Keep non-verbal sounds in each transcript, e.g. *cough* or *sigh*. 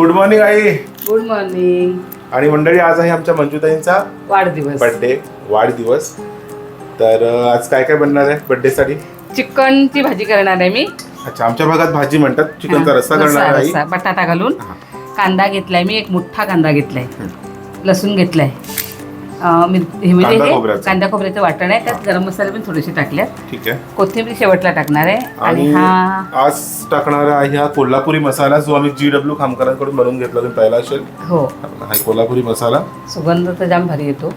Good morning आई. Good morning आणि मंडळी आज आहे आमच्या मंजुताईंचा वाढदिवस. बर्थडे वाढदिवस. तर आज काय काय बनणार आहे बर्थडे साठी? चिकनची भाजी करणार आहे मी. अच्छा आमच्या भागात भाजी म्हणतात चिकनचा रस्सा करणार आहे आई. बटाटा घालून. कांदा घेतलाय मी एक मोठा कांदा घेतलाय. लसूण घेतलाय. मिर- हे म्हणजे कांदा हे खोबऱ्याचं. कांदा खोबऱ्याचं वाटण आहे. त्यात गरम मसाले पण थोडेसे टाकले ठीक आहे. कोथिंबीर शेवटला टाकणार आहे. आणि आणि हा आज टाकणार आहे हा कोल्हापुरी मसाला जो आम्ही जी डब्ल्यू खामकरांकडून बनवून घेतला. तुम्ही पाहिला असेल. हो. हा कोल्हापुरी मसाला. सुगंध तर जाम भारी येतो.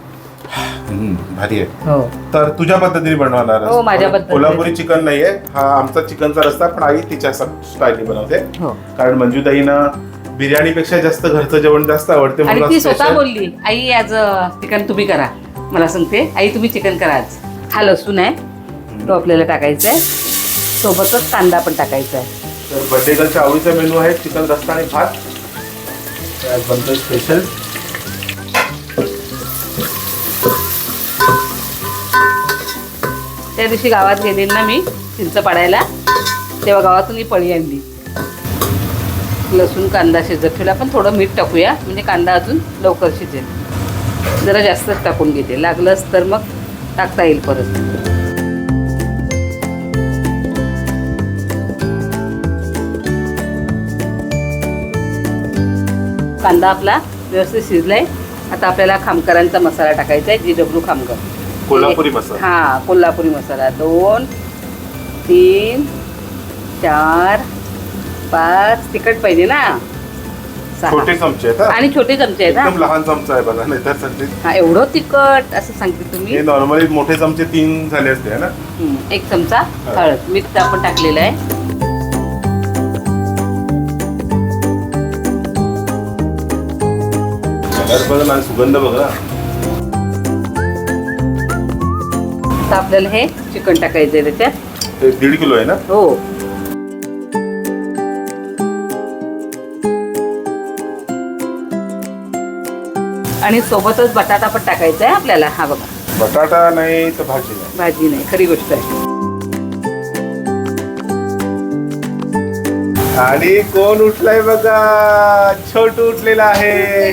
हम्म, भारी आहे. हो. तर तुझ्या पद्धतीने बनवणार आहेस. हो, माझ्या पद्धतीने. कोल्हापुरी चिकन नाहीये. हा आमचा चिकनचा रस्ता पण आई तिच्या स्टाईलने बनवते. हो. कारण मंजूताईनं बिर्याणीपेक्षा जास्त घरचं जेवण जास्त आवडते आणि ती स्वतः बोलली आई आज चिकन तुम्ही करा. मला सांगते आई तुम्ही चिकन करा आज. हा लसूण आहे तो आपल्याला टाकायचा आहे. सोबतच कांदा पण टाकायचा आहे. तर बर्थडे गर्लच्या आवडीचा मेनू आहे चिकन रस्ता आणि भात. आज बनतोय स्पेशल त्या दिवशी गावात गेले ना मी चिंच पाडायला तेव्हा गावातून ही पळी आणली. लसूण कांदा शिजत ठेवला. पण थोडं मीठ टाकूया. म्हणजे कांदा अजून लवकर शिजेल. जरा जास्तच टाकून घेते. लागलंच तर मग टाकता येईल परत. कांदा आपला व्यवस्थित शिजलाय. आता आपल्याला खामकरांचा मसाला टाकायचा आहे. G W Khamkar. कोल्हापुरी मसाला. हा कोल्हापुरी मसाला. दोन तीन चार पाच तिखट पाहिजे ना. सहा. छोटे चमचे आहेत हा. आणि छोटे चमचे आहेत एकदम लहान चमचा आहे बघा नाही तर सध्या हा एवढं तिखट असं सांगते तुम्ही. हे नॉर्मली मोठे चमचे तीन झाले असते है ना? हम्म, एक चमचा हळद मीठ आपण टाकलेलं आहे. कलर बघा ना सुगंध बघा. आता आपल्याला हे चिकन टाकायचं आहे त्याच्यात. ते दीड किलो आहे ना? हो. आणि सोबतच बटाटा पण टाकायचा आहे आपल्याला. हा बघा. बटाटा नाही तर भाजी नाही. भाजी नाही. खरी गोष्ट आहे. आणि कोण उठलाय बघा? छोट उठलेला आहे.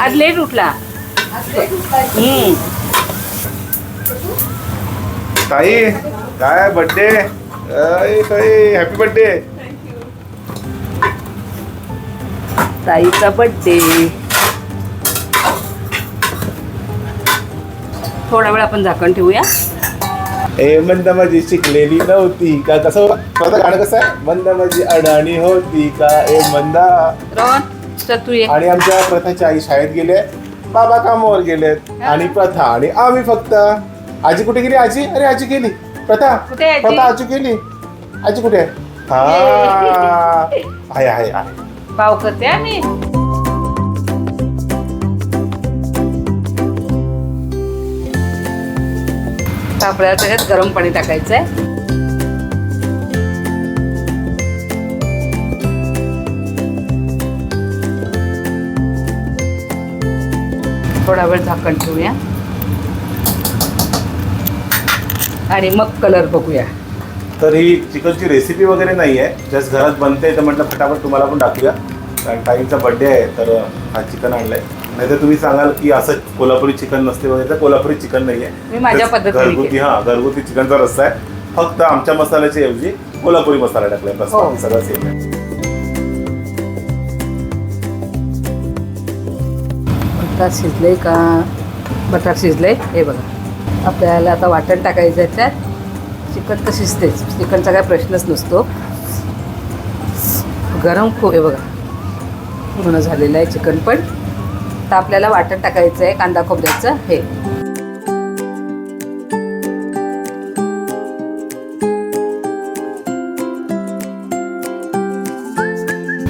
आज लेट उठला. हम्म. ताई काय बर्थडे हॅपी बर्थडे ताईचा बर्थडे थोडा वेळ आपण झाकण ठेवूया. ए मंद माझी शिकलेली नव्हती का? कसं स्वतः गाणं कसं आहे? मंद माझी अडाणी होती का? ए मंदा. रोहन चल तू ये. आणि आमच्या प्रथाची आई शाळेत गेले बाबा कामावर गेलेत. आणि प्रथा आणि आम्ही फक्त आजी कुठे गेली? आजी? अरे आजी गेली. प्रथा? कुठे आहे आजी? प्रथा आजी गेली. आजी कुठे आहे? हा. आहे आहे आहे. पाव करते आम्ही. तर आपल्याला त्याच्यात गरम पाणी टाकायचं आहे थोडा वेळ झाकण ठेवूया. आणि मग कलर बघूया. तर ही चिकनची रेसिपी वगैरे नाही आहे जस्ट घरात बनते तर म्हटलं फटाफट तुम्हाला पण टाकूया कारण ताईंचा बर्थडे आहे तर हा चिकन आहे नाही तर तुम्ही सांगाल की असं कोल्हापुरी चिकन नसते वगैरे तर कोल्हापुरी चिकन नाही आहे मी माझ्या पद्धतीने घरगुती. हा घरगुती चिकनचा रस्सा आहे. फक्त आमच्या मसाल्याच्या ऐवजी कोल्हापुरी मसाला टाकलाय बस हो. सगळं सेम आहे. बटाट शिजले का? बटाट शिजले हे बघा. आपल्याला आता वाटण टाकायचं आहे त्यात. चिकन तर शिजतेच. चिकनचा काय प्रश्नच नसतो. गरम खूप आहे बघा. पूर्ण झालेलं आहे चिकन पण. तर आपल्याला वाटण टाकायचं आहे कांदा खोबऱ्याचं हे.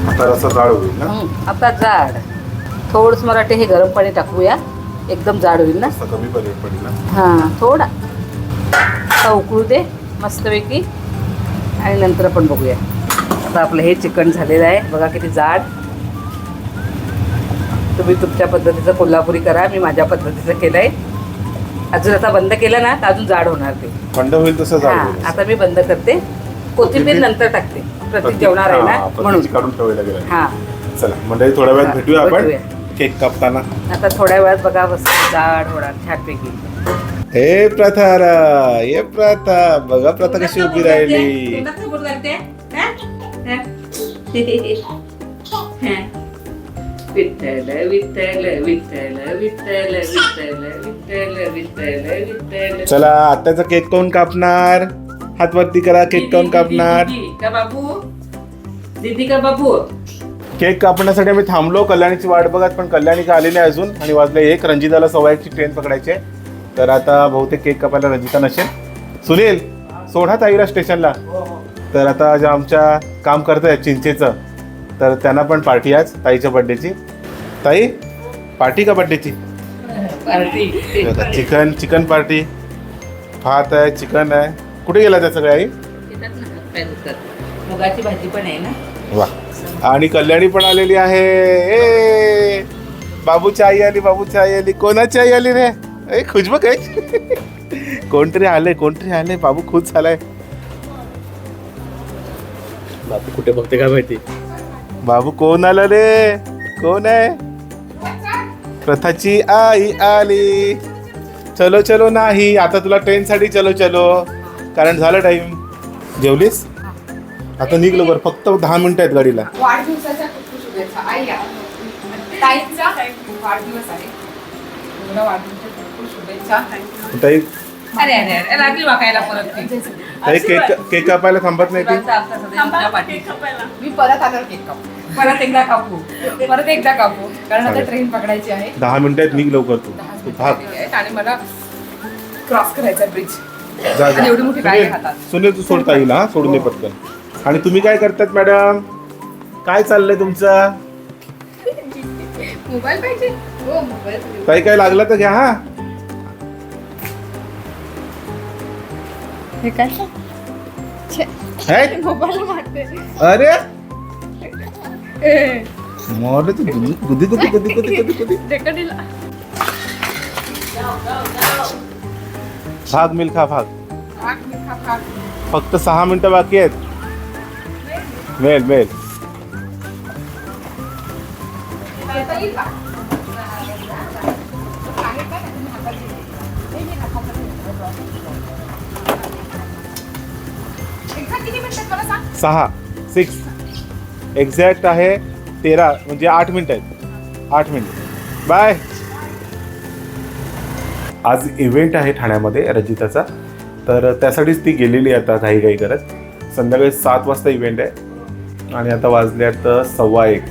आता रस्सा जाड होईल ना? हं, आता जाड. थोडंसं मराठी हे गरम पाणी टाकूया. एकदम जाड होईल ना? रस्सा कमी पडेल पडेल ना? हां थोडा. आता उकळू दे मस्तपैकी. आणि नंतर आपण बघूया. आता आपलं हे चिकन झालेलं आहे. बघा किती जाड. तुम्ही तुमच्या पद्धतीचं कोल्हापुरी करा मी माझ्या पद्धतीचं केलं आहे अजून आता बंद केलं ना तर अजून जाड होणार ते. थंड होईल तसं जाड हां होईल. आता मी बंद करते. कोथिंबीर? नंतर टाकते. प्रतीक जेवणार आहे हा, ना म्हणून. काढून ठेवायला गेलं. हां. चला मंडळी थोड्या वेळात भेटूया आपण. भेटूया. केक कापताना. आता थोड्या वेळात बघा बस जाड होणार छानपैकी. हे प्रथा रा ये प्रथा बघा प्रथा कशी उभी राहिली. *laughs* विठ्ठल विठ्ठल विठ्ठल विठ्ठल विठ्ठल विठ्ठल विठ्ठल विठ्ठल चला आत्याचा केक कोण कापणार? हात वरती करा केक कोण कापणार? का बाबू दीदी का बाबू केक कापण्यासाठी आम्ही थांबलो कल्याणीची वाट बघत पण कल्याणी का आली नाही अजून? आणि वाजले एक रंजिताला सव्वा एकची ट्रेन पकडायची आहे. तर आता बहुतेक केक कापायला रंजिता नसेल. सुनील सोडा ताईला स्टेशनला तर आता जे आमच्या काम करत आहेत चिंचेचं तर त्यांना पण पार्टी आज ताईच्या बड्डेची ताई पार्टी का बड्डेची पार्टी. Chicken chicken party. भात आहे चिकन आहे. कुठे गेला त्या सगळ्या आई? मुगाची भाजी पण आहे ना? वा. आणि कल्याणी पण आलेली आहे. ए बाबूची आई आली बाबूची आई आली. कोणाची आई आली रे? ए खुश बघ काय? कोणतरी आले कोणतरी आले बाबू खुश झालाय. बापू कुठे बघते काय माहिती? बाबू कोण आलं रे? कोण आहे? प्रथाची आई आली. चलो चलो नाही. आता तुला ट्रेन साठी चलो चलो. कारण झालं टाइम जेवलीस? आता निघलो बरं. फक्त दहा मिनिटं आहेत गाडीला. ताई? अरे अरे अरे. लागली वाकायला परत ती. ताई केक केक कापायला थांबत नाही ती. मी परत आल्यावर केक कापू परत एकदा कापू. परत एकदा कापू. कारण आता. ट्रेन पकडायची आहे. दहा मिनिटात निघ लवकर तू. भाग आणि मला क्रॉस करायचा ब्रिज जा आणि एवढी मोठी जा बॅग आहे सुनील हातात. सुनील तू सोडता येईल हा? सोडून दे पटकन. आणि तुम्ही काय करतात मॅडम काय चाललंय तुमचं? मोबाईल पाहिजे. हो मोबाईल. काही काय लागलं तर घ्या हा? हे काय? है? मोबाईल मारते. अरे! मोरले तू गुदी गुदी गुदी गुदी गुदी गुदी भाग मिल्खा भाग भाग मिल्खा भाग फक्त सहा मिनिटं बाकी आहेत मेल मेल सहा सिक्स एक्झॅक्ट आहे तेरा म्हणजे आठ मिनिट आहेत. आठ मिनिट. बाय. आज इव्हेंट आहे ठाण्यामध्ये रजिताचा. तर त्यासाठीच ती गेलेली आहे आता घाई घाई करत. संध्याकाळी सात वाजता इव्हेंट आहे. आणि आता वाजल्यात सव्वा एक.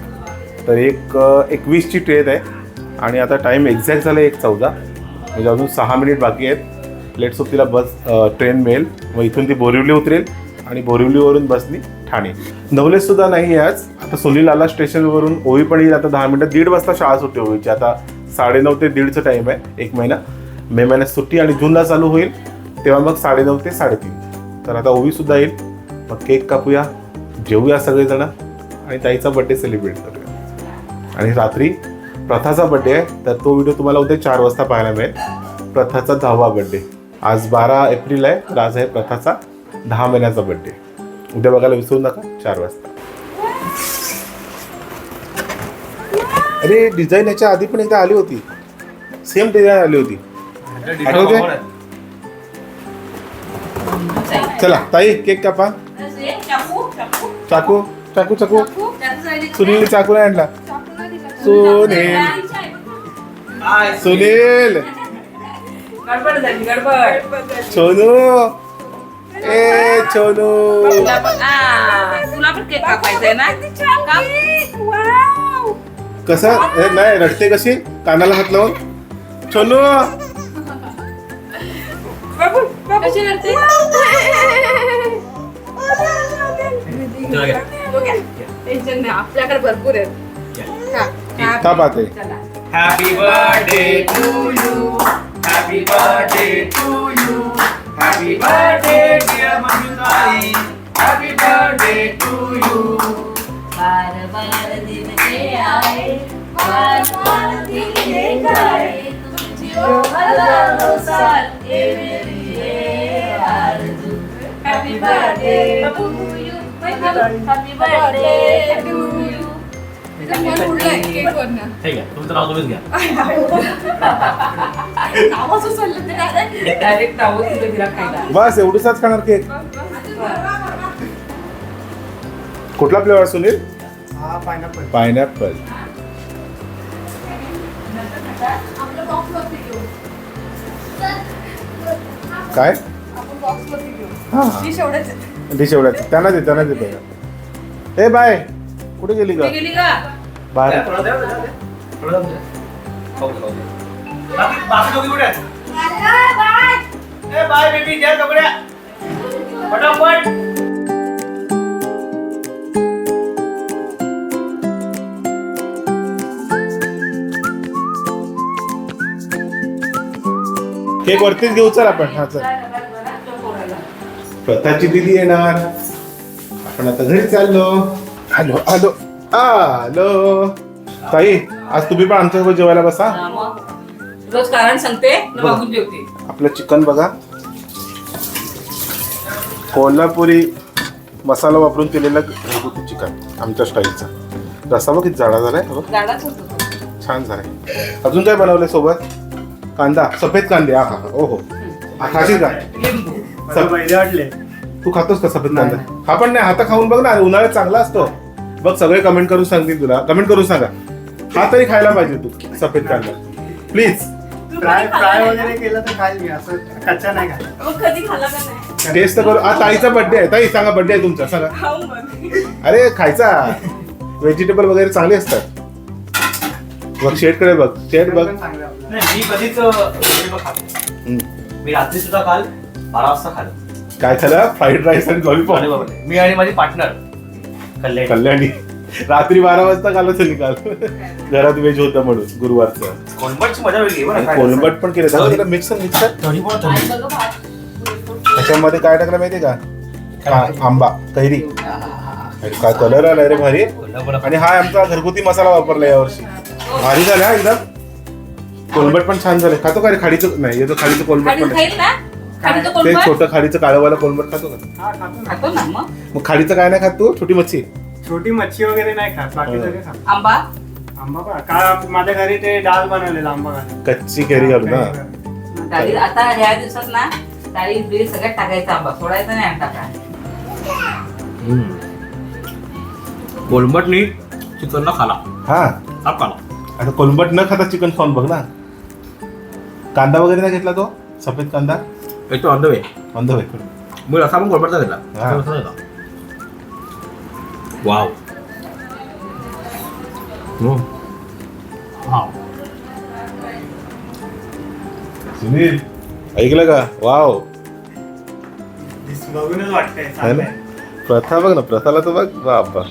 तर एक एकवीसची ट्रेन आहे. आणि आता टाईम एक्झॅक्ट झाला एक चौदा. म्हणजे अजून सहा मिनिट बाकी आहेत. लेट तिला बस ट्रेन मिळेल. मग इथून ती बोरिवली उतरेल. आणि बोरिवलीवरून बसली ठाणे. नवले सुद्धा नाही आहे आज. आता सुनील आला स्टेशनवरून ओवी पण येईल. आता दहा मिनिटं दीड वाजता शाळा सुट्टी ओवीची. आता साडेनऊ ते दीडचं टाईम आहे एक महिना. मे महिन्यात सुट्टी आणि जूनला चालू होईल. तेव्हा मग साडेनऊ ते साडेतीन. तर आता ओवी सुद्धा येईल. मग केक कापूया जेवूया सगळेजण आणि ताईचा बड्डे सेलिब्रेट करूया. आणि रात्री प्रथाचा बड्डे आहे तर तो व्हिडिओ तुम्हाला उद्या चार वाजता पाहायला मिळेल. प्रथाचा दहावा बड्डे आज बारा एप्रिल आहे. तर आज आहे प्रथाचा दहा महिन्याचा बड्डे उद्या बघायला विसरू नका. चार वाजता. अरे डिझाईन याच्या आधी पण एकदा आली होती. सेम डिझाईन आली होती. आठवते चला ताई केक कापा. चाकू चाकू चाकू. सुनील चाकू नाही आणला. सुनील. सुनील. सोनू. ए छोलू तुला पण आ, तुला पण केक कापायचा आहे ना काप. कसा ए, नाही रडते कशी कानाला हात लावून छोलू कशी करते तुला घ्या. टेन्शन नाही आपल्याकडे भरपूर आहे ताप आते चला Happy birthday to you. Happy birthday to you. Happy birthday dear mummy happy birthday to you बार बार दिन के आए बार बार दिन के आए तुझे हजारों साल ये मेरी ये आरज़ू happy birthday to you happy birthday to you तुमचं नाव तुम्हीच घ्या. ते direct. डायरेक्ट खायला बस एवढीचाच खाणार केक. कुठला फ्लेवर सुनील? पायनॅपल आपलं box वरती घेऊ. काय? आपण box वरती घेऊ. हा. डिश एवढ्याच त्यांना दे त्यांना दे पहिला. ए बाय. कुठे गेली का गेली का बाहेर थोडं द्या, द्या, द्या. थोडं द्या. खाऊ दे, खाऊ दे. बाकी बाकी दोघी कुठे आहेत? ए बाय बेबी द्या कपड्या पटापट केक वरतीच घेऊ चल आपण हा चल प्रथाची दिदी येणार आपण आता घरी चाललो आलो आलो आलो ताई आज तुम्ही पण आमच्यासोबत जेवायला बसा. हा, मग. रोज कारण सांगते न मागून जेवते. आपलं चिकन बघा. कोल्हापुरी मसाला वापरून केलेलं घरगुती चिकन आमच्या स्टाईलचा. रस्सा बघ किती जाडा झालाय हे बघ, गाडाच होतो छान झालाय. अजून काय बनवलंय सोबत? कांदा सफेद कांदे हा हा. ओ हो हा, खाशील का? लिंबू. सफ- तू खातोस का सफेद कांदा? हा पण नाही हाता खाऊन बघ ना उन्हाळ्यात चांगला असतो. बघ सगळे कमेंट करून सांगतील तुला. कमेंट करून सांगा. हा तरी खायला पाहिजे तू सफेद कांदा. प्लीज फ्राय फ्राय वगैरे केलं तर खाईल मी असं कच्चा नाही खात. मग कधी खाला का नाही? टेस्ट करू आ ताईचा बर्थडे आहे. ताई सांगा बर्थडे आहे तुमचा सांगा. खाऊ मग अरे खायचा. व्हेजिटेबल वगैरे चांगले असतात. बघ शेडकडे बघ. शेड बघ. पण चांगलं आपलं. नाही मी कधीच vegetable खात नाही. हम्म. मी रात्री सुद्धा काल बारा वाजता खाल्लं. काय खाल्लं? फ्राईड राईस आणि लॉलीपॉप अरे बापरे. मी आणि माझी पार्टनर कल्याण. कल्याणी. रात्री बारा वाजता असेल निकाल. घरात व्हेज होतं म्हणून गुरुवारचं. कोलंबटची मजा वेगळी आहे बरं आणि काय कोलंबट पण केलं. मिक्सर मिक्सर तरी पण आई तरी. बघ भात त्याच्यामध्ये काय टाकलं माहितीये का? आंबा कैरी. अरे काय कलर आलाय रे भारी. कोल्हापुरात आणि हा आमचा घरगुती मसाला वापरला यावर्षी. भारी झाला हा एकदम. कोलंबट पण छान झाले खातो का रे? खाडीचं नाही येतो खाडीचं कोलंबट खाली पण आहे. खाईल ना ते कोलंबट छोटं खाडीचं काळवाला कोलंबट खातो का? हा खातो ना. खातो ना मग? मग खाडीचं काय नाही खात तू? छोटी मच्छी? छोटी मच्छी वगैरे नाही खात बाकी हो. सगळे खात? आंबा? आंबा काल माझ्या घरी ते डाळ बनवलेला आंबा घालून कच्ची केरी घालून. ना डाळी आता ह्या दिवसात ना डाळी बिळी सगळ्यात टाकायचा आंबा. सोडायचा नाही आंबा टाका कोलंबटनी चिकनला खाला. हा. साप खाला. आता कोलंबट न खाता चिकन खाऊन बघ ना. कांदा वगैरे नाही घेतला तो? सफेद कांदा? एक तो ऑन द वे बंद होय मी रसा पण कोलंबटचा घेतला हा. रसा घेतला. वाव हम्म. वाव सुनील ऐकलं का वाव बघूनच वाटतंय है ना चांगलं आहे. प्रथा बघ ना प्रथाला तर बघ बापा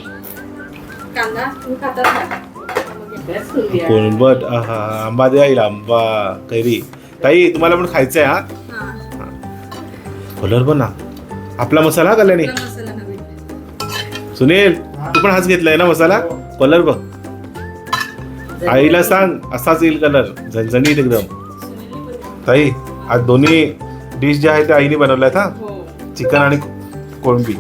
कांदा तुम्ही खातात ना बेस्ट करूया. कोलंबट आहा आंबा द्या येईल आंबा कैरी ताई तुम्हाला पण खायचं आहे हा हा कलर पण ना आपला मसाला हा कल्याणी? सुनील तू पण हाच घेतलाय ना मसाला? कलर बघ. आईला सांग असाच येईल कलर झणझणीत एकदम. ताई आज दोन्ही डिश ज्या आहेत त्या आईने बनवल्यात हा? हो. चिकन आणि कोळंबी.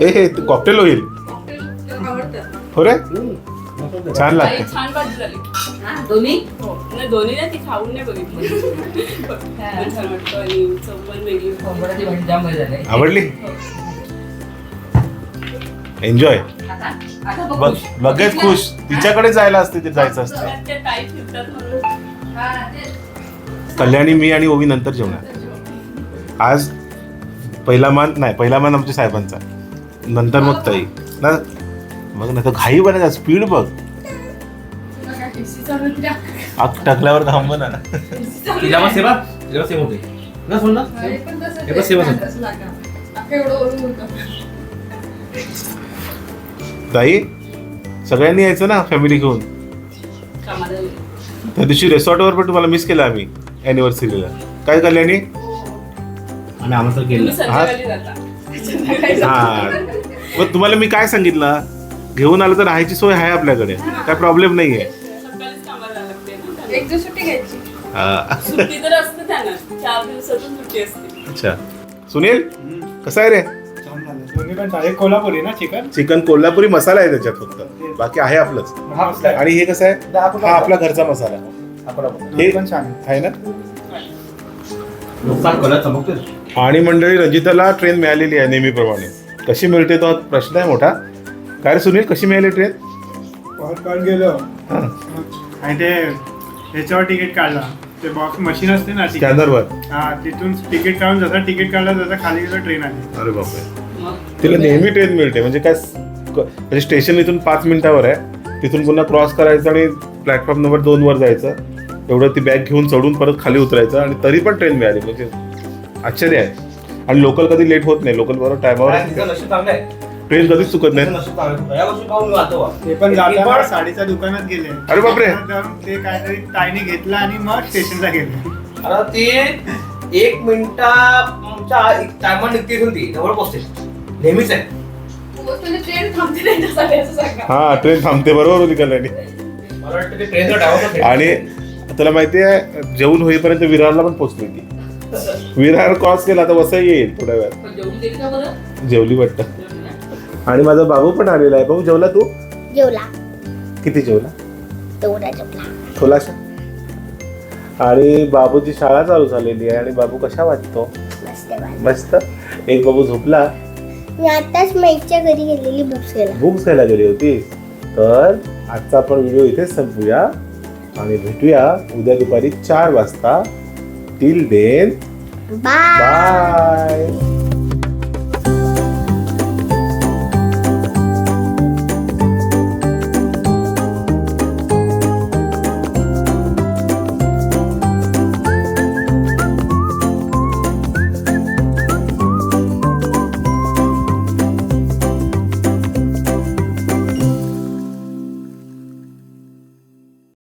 हे हे कॉकटेल होईल हो रे? छान लागते. हा, दोन्ही? हो. नाही दोन्ही ना ती खाऊन नाही बघितली. पण छान वाटतं आणि चव पण वेगळी. कोंबड्याची भाजी जाम बरी झाली आवडली? एन्जॉय आता? आता बघ. लगेच खुश. तिच्याकडे जायला असते ते जायचं असतं. त्यात त्या ताई फिरतात म्हणून. हा तेच. कल्याणी मी आणि ओवी नंतर जेवणार. आज पहिला मान नाही पहिला मान आमच्या साहेबांचा. नंतर मग ताई. ना बघ ना तर घाई बनायचा स्पीड बघ. आग टाकल्यावर थांब ना. तुझ्या पण सेवा तुझ्या पण सेम होते. ना सोड ना. हे पण हे आहे. ओढून होतं. ताई सगळ्यांनी यायचं ना फॅमिली घेऊन. त्या दिवशी रेसॉर्टवर पण तुम्हाला मिस केलं आम्ही अॅनिव्हर्सरीला काय कल्याणी? आम्ही आमंत्रण केलं. जाता. हा. मग तुम्हाला मी काय सांगितलं? घेऊन आलं तर राहायची सोय आहे आपल्याकडे. काय प्रॉब्लेम जायला लागते सुट्टी घ्यायची. हा. सुट्टी तर असते त्यांना चार दिवसातून सुट्टी असते. अच्छा. सुनील कसा आहे रे? दोन्ही पण चालेल कोल्हापुरी ना चिकन? चिकन कोल्हापुरी मसाला आहे त्याच्यात फक्त. बाकी आहे आपलंच. आणि हे कसं आहे? हा आपला घरचा मसाला. हे पण छान आहे. ना? नुकसान चमकते आणि मंडळी रंजिताला ट्रेन मिळालेली आहे नेहमीप्रमाणे. कशी मिळते तो प्रश्न आहे मोठा. काय रे सुनील कशी मिळाली ट्रेन गेलो. हां. आणि ते ह्याच्यावर तिकीट काढला. ते बॉक्स मशीन असते ना ticket. स्कॅनरवर हा तिथून तिकीट काढून जसं तिकीट काढलं तसं खाली गेलं ट्रेन आली. अरे बापरे. मग? तिला नेहमी ट्रेन मिळते. म्हणजे काय क- म्हणजे स्टेशन इथून पाच मिनिटावर आहे. तिथून पुन्हा क्रॉस करायचं आणि प्लॅटफॉर्म नंबर दोन वर जायचं. एवढं ती बॅग घेऊन चढून परत खाली उतरायचं आणि तरी पण ट्रेन मिळाली. म्हणजे आश्चर्य आहे. आणि लोकल कधी लेट होत नाही. लोकल बरोबर टायमावर तिचं चांगलं आहे. ट्रेन कधीच चुकत नाही. ते पण जाताना साडीच्या दुकानात गेले. अरे बापरे. जाऊन ते काहीतरी ताईने घेतला आणि मग स्टेशनला गेले. अरे ते एक मिनिटाच्या टायमा निघते इथून ती. जवळ पोहोचते नेहमीच आहे. ट्रेन थांबते त्यांच्यासाठी असं सांगा? हा ट्रेन थांबते. बरोबर होती कल्याणी. मला वाटतं ते ट्रेनचा ड्रायव्हर आणि तुला माहिती आहे जेवण होईपर्यंत विरारला पण पोहोचली ती *laughs* विरार क्रॉस केला तर वसई येईल थोड्या वेळात. पण जेवून गेली का बरं? जेवली वाटतं? आणि माझा बाबू पण आलेला आहे. भाऊ जेवला तू? जेवला. किती जेवला? तेवढा जेवला. थोलाशा आणि बाबूची शाळा चालू झालेली आहे. आणि बाबू कशा वाटतो? मस्त. मस्त. एक बाबू झोपला. मी आताच माईकच्या घरी गेलेली बुक्स घ्यायला. बुक्स घ्यायला गेली होती. तर आजचा आपण व्हिडिओ इथेच संपूया. आणि भेटूया उद्या दुपारी चार वाजता. Till then bye bye